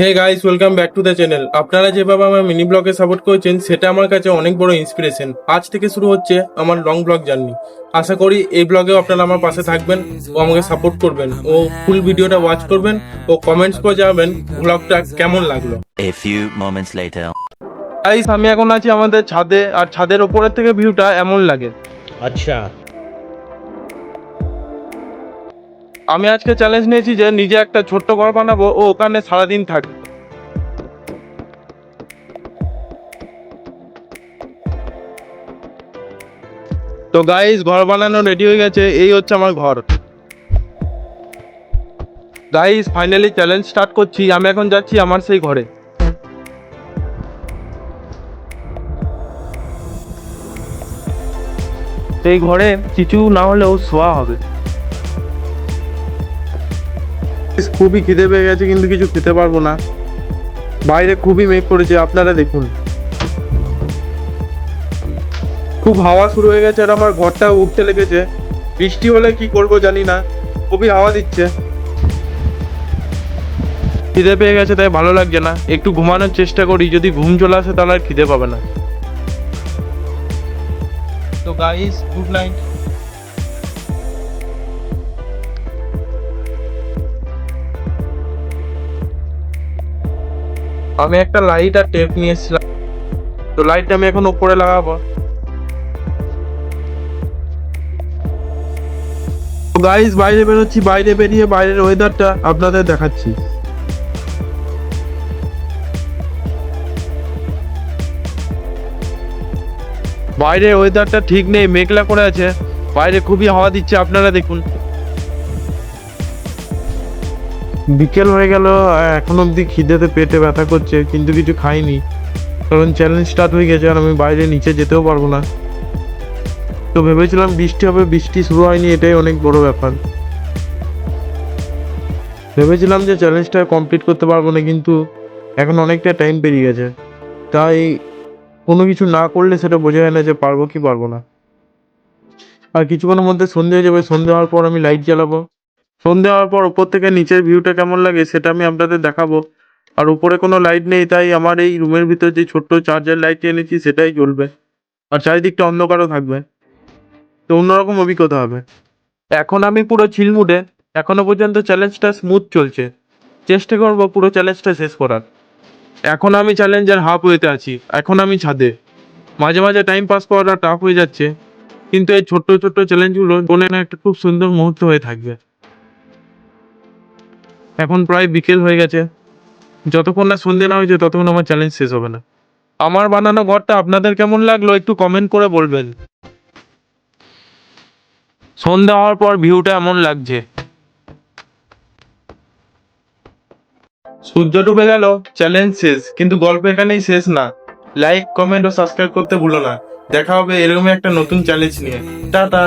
Hey guys welcome back to the channel আপনারা যেভাবে আমার মিনি ব্লগে সাপোর্ট করেছেন সেটা আমার কাছে অনেক বড় ইন্সপিরেশন আজ থেকে শুরু হচ্ছে আমার লং ব্লগ জার্নি আশা করি এই ব্লগেও আপনারা আমার পাশে থাকবেন ও আমাকে সাপোর্ট করবেন। ও ফুল ভিডিওটা ওয়াচ করবেন ও কমেন্টস করে জানাবেন ব্লগটা কেমন লাগল। A আমি এখন আছি আমাদের ছাদে আর ছাদের ওপরের থেকে ভিউটা এমন লাগে। আচ্ছা। আমি আজকে চ্যালেঞ্জ নিয়েছি যে নিজে একটা ছোট্ট ঘর বানাবো, ও ওখানে সারাদিন থাকবে। তো গাইস ঘর বানানো রেডি হয়ে গেছে, এই হচ্ছে আমার ঘর। গাইস ফাইনালি চ্যালেঞ্জ স্টার্ট করছি, আমি এখন যাচ্ছি আমার সেই ঘরে। সেই ঘরে কিছু না হলেও শোয়া হবে। খুবই খিদে পেয়ে গেছে, কিন্তু কিছু খেতে পারব না। বাইরে খুবই মেঘ করেছে, আপনারা দেখুন। খুব হাওয়া শুরু হয়ে গেছে আর আমার ঘরটা উঠতে লেগেছে। বৃষ্টি হলে কি করব জানি না, খুবই হাওয়া দিচ্ছে। খিদে পেয়ে গেছে, তাই ভালো লাগছে না। একটু ঘুমানোর চেষ্টা করি, যদি ঘুম চলে আসে তাহলে আর খিদে পাবে না। তো গাইস গুড নাইট আমি একটা লাইট আর টেপ নিয়ে এসেছিলাম তো লাইটটা আমি এখন উপরে লাগাবো। গাইস বাইরে বেরোচ্ছি, বাইরে বেরিয়ে বাইরের ওয়েদারটা আপনাদের দেখাচ্ছি। বাইরের ওয়েদারটা ঠিক নেই, মেঘলা করে আছে। বাইরে খুবই হাওয়া দিচ্ছে, আপনারা দেখুন। বিকেল হয়ে গেল, এখন অবধি খিদেতে পেটে ব্যথা করছে, কিন্তু কিছু খাইনি। কারণ চ্যালেঞ্জ স্টার্ট হয়ে গেছে আর আমি বাইরে নিচে যেতেও পারব না। তো ভেবেছিলাম বৃষ্টি হবে, বৃষ্টি শুরু হয়নি, এটাই অনেক বড় ব্যাপার। ভেবেছিলাম যে চ্যালেঞ্জটা কমপ্লিট করতে পারব না, কিন্তু এখন অনেকটা টাইম পেরিয়ে গেছে। তাই কোনো কিছু না করলে সেটা বোঝা যায় না যে পারব কি পারব না। আর কিছুক্ষণের মধ্যে সন্ধে হয়ে যাবে, সন্ধে হওয়ার পর আমি লাইট জ্বালাবো। সন্ধে হওয়ার পর উপর থেকে নিচের ভিউটা কেমন লাগে সেটা আমি আপনাদের দেখাবো। আর উপরে কোনো লাইট নেই, তাই আমার এই রুমের ভিতর যে ছোট্ট চার্জার লাইট এনেছি সেটাই জ্বলবে। আর চারিদিকটা অন্ধকারও থাকবে। তো অন্যরকম অভিজ্ঞতা হবে। এখন আমি পুরো চিলমুডে এখনও পর্যন্ত চ্যালেঞ্জটা স্মুথ চলছে। চেষ্টা করব পুরো চ্যালেঞ্জটা শেষ করার। এখন আমি চ্যালেঞ্জের হাফ ওয়েতে আছি, এখন আমি ছাদে। মাঝে মাঝে টাইম পাস করাটা টাফ হয়ে যাচ্ছে, কিন্তু এই ছোট্ট ছোট্ট চ্যালেঞ্জগুলো মনে না একটা খুব সুন্দর মুহূর্ত হয়ে থাকবে। এখন প্রায় বিকেল হয়ে গেছে। যতক্ষণ না সন্ধে না হয়েছে, ততক্ষণ আমার চ্যালেঞ্জ শেষ হবে না। আমার বানানো ঘরটা আপনাদের কেমন লাগল একটু কমেন্ট করে বলবেন। সন্ধ্যা হওয়ার পর ভিউটা এমন লাগছে। সূর্য ডুবে গেল চ্যালেঞ্জ শেষ, কিন্তু গল্প এখানেই শেষ না। লাইক কমেন্ট ও সাবস্ক্রাইব করতে ভুলো না। দেখা হবে এরকমই একটা নতুন চ্যালেঞ্জ নিয়ে। টাটা।